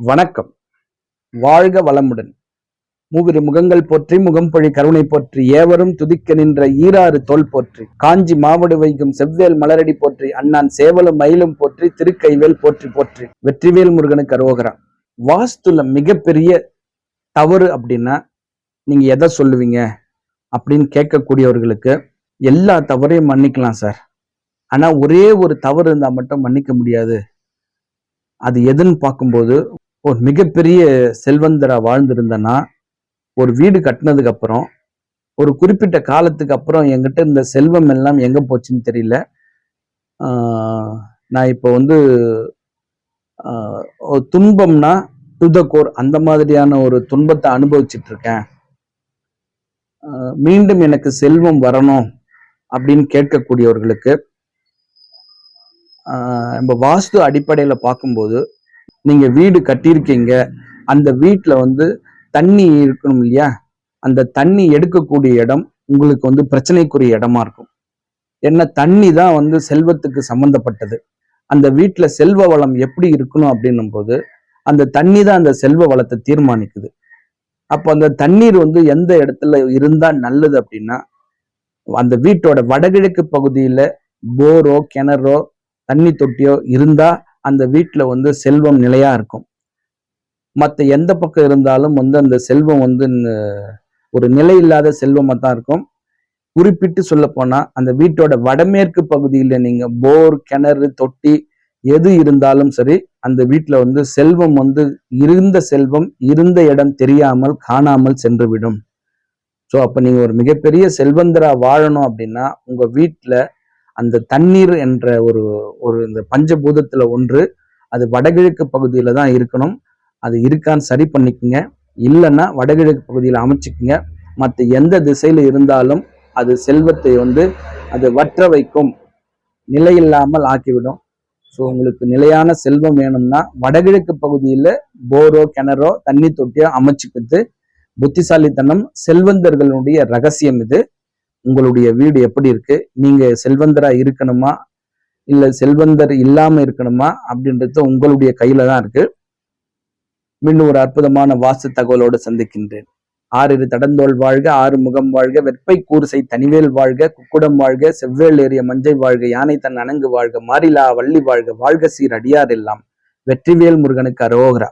வணக்கம். வாழ்க வளமுடன். மூவிரு முகங்கள் போற்றி முகம்பொழி கருணை போற்றி ஏவரும் துதிக்க நின்ற ஈராறு தோல் போற்றி காஞ்சி மாவடு வைக்கும் செவ்வேல் மலரடி போற்றி அண்ணான் சேவலும் மயிலும் போற்றி திருக்கைவேல் போற்றி போற்றி வெற்றிவேல் முருகனுக்கு அரோகரா. வாஸ்துல மிகப்பெரிய தவறு அப்படின்னா நீங்க எதை சொல்லுவீங்க அப்படின்னு கேட்கக்கூடியவர்களுக்கு எல்லா தவறையும் மன்னிக்கலாம் சார். ஆனா ஒரே ஒரு தவறு இருந்தால் மட்டும் மன்னிக்க முடியாது. அது எதுன்னு பார்க்கும்போது ஒரு மிகப்பெரிய செல்வந்தரா வாழ்ந்திருந்தேன்னா ஒரு வீடு கட்டினதுக்கு அப்புறம் ஒரு குறிப்பிட்ட காலத்துக்கு அப்புறம் என்கிட்ட இந்த செல்வம் எல்லாம் எங்கே போச்சுன்னு தெரியல. நான் இப்போ வந்து ஒரு துன்பம்னா டு த கோர் அந்த மாதிரியான ஒரு துன்பத்தை அனுபவிச்சுட்டு இருக்கேன் மீண்டும் எனக்கு செல்வம் வரணும் அப்படின்னு கேட்கக்கூடியவர்களுக்கு நம்ம வாஸ்து அடிப்படையில் பார்க்கும்போது நீங்க வீடு கட்டியிருக்கீங்க அந்த வீட்டில் வந்து தண்ணி இருக்கணும் இல்லையா? அந்த தண்ணி எடுக்கக்கூடிய இடம் உங்களுக்கு வந்து பிரச்சனைக்குரிய இடமா இருக்கும். என்ன தண்ணி தான் வந்து செல்வத்துக்கு சம்பந்தப்பட்டது. அந்த வீட்டில் செல்வ வளம் எப்படி இருக்கணும் அப்படின்னும் போது அந்த தண்ணி தான் அந்த செல்வ வளத்தை தீர்மானிக்குது. அப்போ அந்த தண்ணீர் வந்து எந்த இடத்துல இருந்தா நல்லது அப்படின்னா அந்த வீட்டோட வடகிழக்கு பகுதியில் போரோ கிணறோ தண்ணி தொட்டியோ இருந்தா அந்த வீட்டில் வந்து செல்வம் நிலையாக இருக்கும். மற்ற எந்த பக்கம் இருந்தாலும் வந்து அந்த செல்வம் வந்து ஒரு நிலை இல்லாத செல்வமாக தான் இருக்கும். குறிப்பிட்டு சொல்ல அந்த வீட்டோட வடமேற்கு பகுதியில் நீங்கள் போர் கிணறு தொட்டி எது இருந்தாலும் சரி அந்த வீட்டில் வந்து செல்வம் வந்து இருந்த செல்வம் இருந்த இடம் தெரியாமல் காணாமல் சென்றுவிடும். ஸோ அப்போ நீங்கள் ஒரு மிகப்பெரிய செல்வந்தராக வாழணும் அப்படின்னா உங்கள் வீட்டில் அந்த தண்ணீர் என்ற ஒரு ஒரு இந்த பஞ்சபூதத்தில் ஒன்று அது வடகிழக்கு பகுதியில் தான் இருக்கணும். அது இருக்கான்னு சரி பண்ணிக்கோங்க. இல்லைன்னா வடகிழக்கு பகுதியில் அமைச்சுக்குங்க. மற்ற எந்த திசையில் இருந்தாலும் அது செல்வத்தை வந்து அது வற்ற வைக்கும். நிலையில்லாமல் ஆக்கிவிடும். ஸோ உங்களுக்கு நிலையான செல்வம் வேணும்னா வடகிழக்கு பகுதியில் போரோ கிணறோ தண்ணி தொட்டியோ அமைச்சுக்கிறது புத்திசாலித்தனம் செல்வந்தர்களுடைய ரகசியம் இது. உங்களுடைய வீடு எப்படி இருக்கு? நீங்க செல்வந்தரா இருக்கணுமா? இல்ல செல்வந்தர் இல்லாம இருக்கணுமா? அப்படின்றது உங்களுடைய கையில தான் இருக்கு. மீண்டும் ஒரு அற்புதமான வாசு தகவலோடு சந்திக்கின்றேன். ஆறிரு தடந்தோல் வாழ்க ஆறு முகம் வாழ்க வெப்பை கூறுசை தனிவேல் வாழ்க குக்குடம் வாழ்க செவ்வேல் ஏறிய மஞ்சை வாழ்க யானை தன் அணங்கு வாழ்க மாரிலா வள்ளி வாழ்க வாழ்க சீர் அடியார் எல்லாம். வெற்றிவேல் முருகனுக்கு அரோகரா.